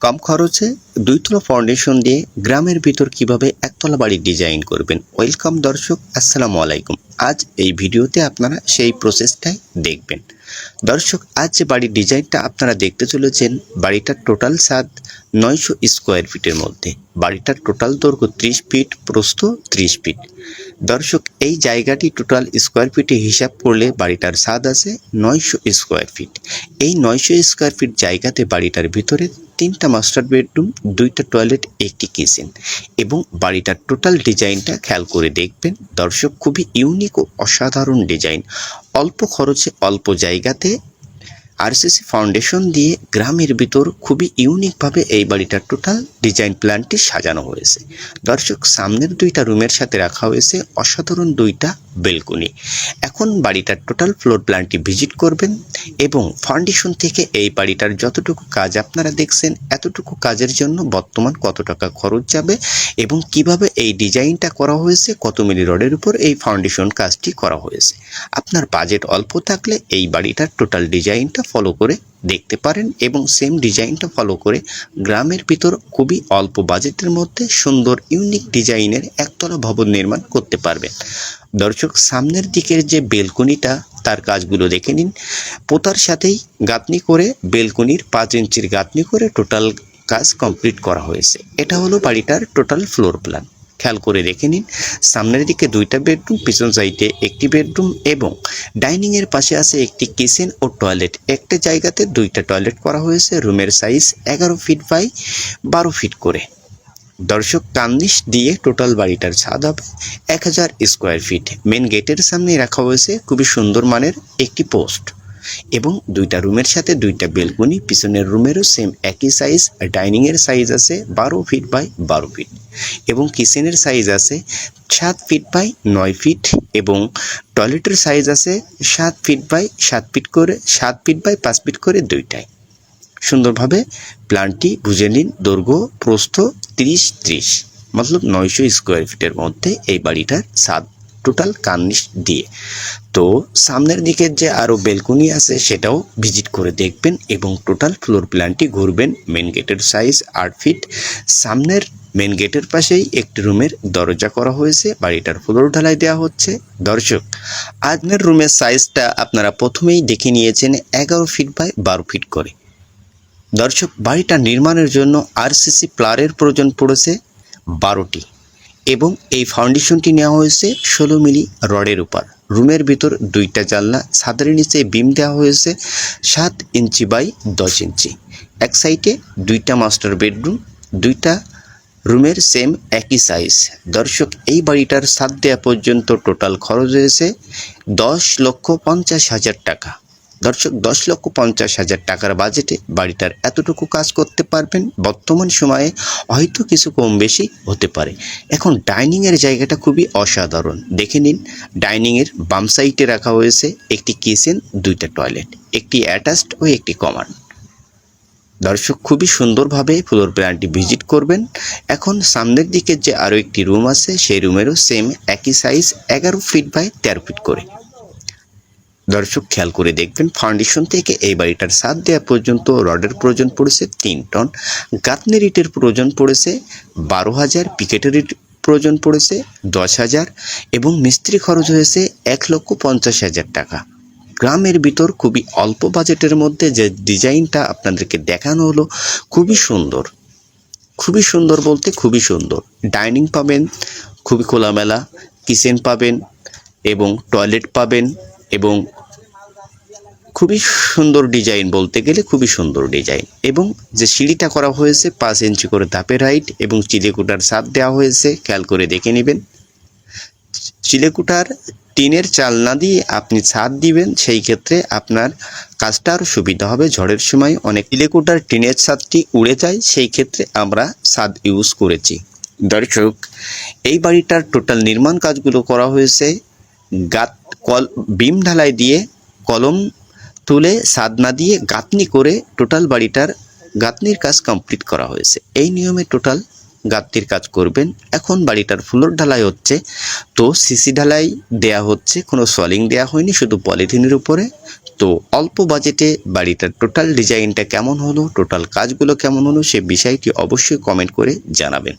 কম খরচে দুইতলা ফাউন্ডেশন দিয়ে গ্রামের ভিতর কীভাবে একতলা বাড়ি ডিজাইন করবেন? ওয়েলকাম দর্শক, আসসালামু আলাইকুম। আজ এই ভিডিওতে আপনারা সেই প্রসেসটাই দেখবেন। দর্শক, আজ যে বাড়ির ডিজাইনটা আপনারা দেখতে চলেছেন, বাড়িটার টোটাল সাদ নয়শো স্কোয়ার ফিটের মধ্যে। বাড়িটার টোটাল দৈর্ঘ্য ত্রিশ ফিট, প্রস্থ ত্রিশ ফিট। দর্শক, এই জায়গাটি টোটাল স্কোয়ার ফিটে হিসাব করলে বাড়িটার স্বাদ আছে নয়শো স্কোয়ার ফিট। এই নয়শো স্কোয়ার ফিট জায়গাতে বাড়িটার ভিতরে তিনটা মাস্টার বেডরুম, দুইটা টয়লেট, একটি কিচেন এবং বাড়িটার টোটাল ডিজাইনটা খেয়াল করে দেখবেন। দর্শক, খুবই ইউনিক ও অসাধারণ ডিজাইন। অল্প খরচে অল্প জায়গাতে আরসিসি ফাউন্ডেশন দিয়ে গ্রামের ভিতর খুবই ইউনিকভাবে এই বাড়িটার টোটাল ডিজাইন প্ল্যানটি সাজানো হয়েছে। দর্শক, সামনের দুইটা রুমের সাথে রাখা হয়েছে অসাধারণ দুইটা বেলকুনি। এখন বাড়িটার টোটাল ফ্লোর প্ল্যানটি ভিজিট করবেন এবং ফাউন্ডেশন থেকে এই বাড়িটার যতটুকু কাজ আপনারা দেখছেন, এতটুকু কাজের জন্য বর্তমান কত টাকা খরচ যাবে এবং কীভাবে এই ডিজাইনটা করা হয়েছে, কত মিলি রডের উপর এই ফাউন্ডেশন কাজটি করা হয়েছে। আপনার বাজেট অল্প থাকলে এই বাড়িটার টোটাল ডিজাইনটা ফলো করে দেখতে পারেন এবং সেম ডিজাইনটা ফলো করে গ্রামের ভিতর খুবই অল্প বাজেটের মধ্যে সুন্দর ইউনিক ডিজাইনের একতলা ভবন নির্মাণ করতে পারবেন। দর্শক, সামনের দিকের যে বেলকনিটা, তার কাজগুলো দেখে নিন। পোতার সাথেই গাঁথনি করে, বেলকনির পাঁচ ইঞ্চির গাঁথনি করে টোটাল কাজ কমপ্লিট করা হয়েছে। এটা হলো বাড়িটার টোটাল ফ্লোর প্ল্যান খেয়াল করে রেখে নিন। সামনের দিকে দুইটা বেডরুম, পিছন সাইডে একটি বেডরুম এবং ডাইনিংয়ের পাশে আছে একটি কিচেন ও টয়লেট। একটা জায়গাতে দুইটা টয়লেট করা হয়েছে, রুমের সাইজ এগারো ফিট বাই বারো ফিট করে। দর্শক, কান্দিশ দিয়ে টোটাল বাড়িটার ছাদ হবে এক হাজার স্কোয়ার ফিট। মেন গেটের সামনে রাখা হয়েছে খুবই সুন্দর মানের একটি পোস্ট। এবং দুইটা রুমের সাথে দুইটা বেলকনি, পিছনের রুমেরও সেম একই সাইজ ডাইনিংয়ের সাইজ আছে বারো ফিট বাই বারো ফিট এবং কিচেনের সাইজ আছে সাত ফিট বাই নয় ফিট এবং টয়লেটের সাইজ আছে সাত ফিট বাই সাত ফিট করে, সাত ফিট বাই পাঁচ ফিট করে দুইটাই সুন্দরভাবে প্ল্যানটি বুঝে নিন, দৈর্ঘ্য, প্রস্থ তিরিশ ত্রিশ, মতলব নয়শো স্কোয়ার ফিটের মধ্যে এই বাড়িটার সাত টোটাল কার্নিশ দিয়ে। তো সামনের দিকের যে আরও বেলকনি আছে, সেটাও ভিজিট করে দেখবেন এবং টোটাল ফ্লোর প্ল্যানটি ঘুরবেন মেন গেটের সাইজ আট ফিট। সামনের মেন গেটের পাশেই একটি রুমের দরজা করা হয়েছে, বাড়িটার ফ্লোর ঢালাই দেওয়া হচ্ছে। দর্শক আপনার রুমের সাইজটা আপনারা প্রথমেই দেখে নিয়েছেন এগারো ফিট বাই বারো ফিট করে। দর্শক, বাড়িটা নির্মাণের জন্য আরসিসি প্লারের প্রয়োজন পড়েছে বারোটি। এবং এই ফাউন্ডেশনটি নেওয়া হয়েছে ষোলো মিলি রডের উপর। রুমের ভিতর দুইটা জানলা, ছাদের নিচে বিম দেওয়া হয়েছে সাত ইঞ্চি বাই দশ ইঞ্চি। এক সাইডে দুইটা মাস্টার বেডরুম, দুইটা রুমের সেম একই সাইজ দর্শক, এই বাড়িটার সাত দেওয়া পর্যন্ত টোটাল খরচ হয়েছে দশ লক্ষ পঞ্চাশ হাজার টাকা। দর্শক, দশ লক্ষ পঞ্চাশ হাজার টাকার বাজেটে বাড়িটার এতটুকু কাজ করতে পারবেন, বর্তমান সময়ে হয়তো কিছু কম বেশি হতে পারে। এখন ডাইনিংয়ের জায়গাটা খুবই অসাধারণ। দেখে নিন, ডাইনিংয়ের বাম সাইডে রাখা হয়েছে একটি কিচেন, দুইটা টয়লেট, একটি অ্যাটাচড ও একটি কমান দর্শক, খুবই সুন্দরভাবে ফ্লোর প্ল্যানটি ভিজিট করবেন। এখন সামনের দিকে যে আরও একটি রুম আছে, সেই রুমেরও সেম একই সাইজ, এগারো ফিট বাই তেরো ফিট করে। দর্শক খেয়াল করে দেখবেন ফাউন্ডেশন থেকে এই বাড়িটার সাত দেওয়া পর্যন্ত, রডের প্রয়োজন পড়েছে তিন টন গাতনের ইটের প্রয়োজন পড়েছে বারো হাজার, পিকেটের ইট প্রয়োজন পড়েছে দশ হাজার এবং মিস্ত্রি খরচ হয়েছে এক লক্ষ পঞ্চাশ হাজার টাকা। গ্রামের ভিতর খুবই অল্প বাজেটের মধ্যে যে ডিজাইনটা আপনাদেরকে দেখানো হলো, খুবই সুন্দর। খুবই সুন্দর বলতে খুবই সুন্দর। ডাইনিং পাবেন, খুবই খোলামেলা, কিচেন পাবেন এবং টয়লেট পাবেন এবং খুবই সুন্দর ডিজাইন বলতে গেলে খুবই সুন্দর ডিজাইন। এবং যে সিঁড়িটা করা হয়েছে, পাঁচ ইঞ্চি করে ধাপের হাইট এবং চিলেকুটার ছাদ দেওয়া হয়েছে, খেয়াল করে দেখে নেবেন। চিলেকুটার টিনের চাল না দিয়ে আপনি ছাদ দিবেন, সেই ক্ষেত্রে আপনার কাজটা আরও সুবিধা হবে। ঝড়ের সময় অনেক চিলেকুটার টিনের ছাদটি উড়ে যায়, সেই ক্ষেত্রে আমরা ছাদ ইউজ করেছি। দর্শক, এই বাড়িটার টোটাল নির্মাণ কাজগুলো করা হয়েছে। গাত কল, বিম ঢালাই দিয়ে কলম তুলে সাদ না দিয়ে গাঁথনি করে টোটাল বাড়িটার গাঁথনির কাজ কমপ্লিট করা হয়েছে। এই নিয়মে টোটাল গাঁথনির কাজ করবেন। এখন বাড়িটার ফ্লোর ঢালাই হচ্ছে। তো সিসি ঢালাই দেয়া হচ্ছে, কোনো সলিং দেয়া হয়নি, শুধু পলিথিনের উপরে। তো অল্প বাজেটে বাড়িটার টোটাল ডিজাইনটা কেমন হলো, টোটাল কাজগুলো কেমন হলো, সে বিষয়টি অবশ্যই কমেন্ট করে জানাবেন।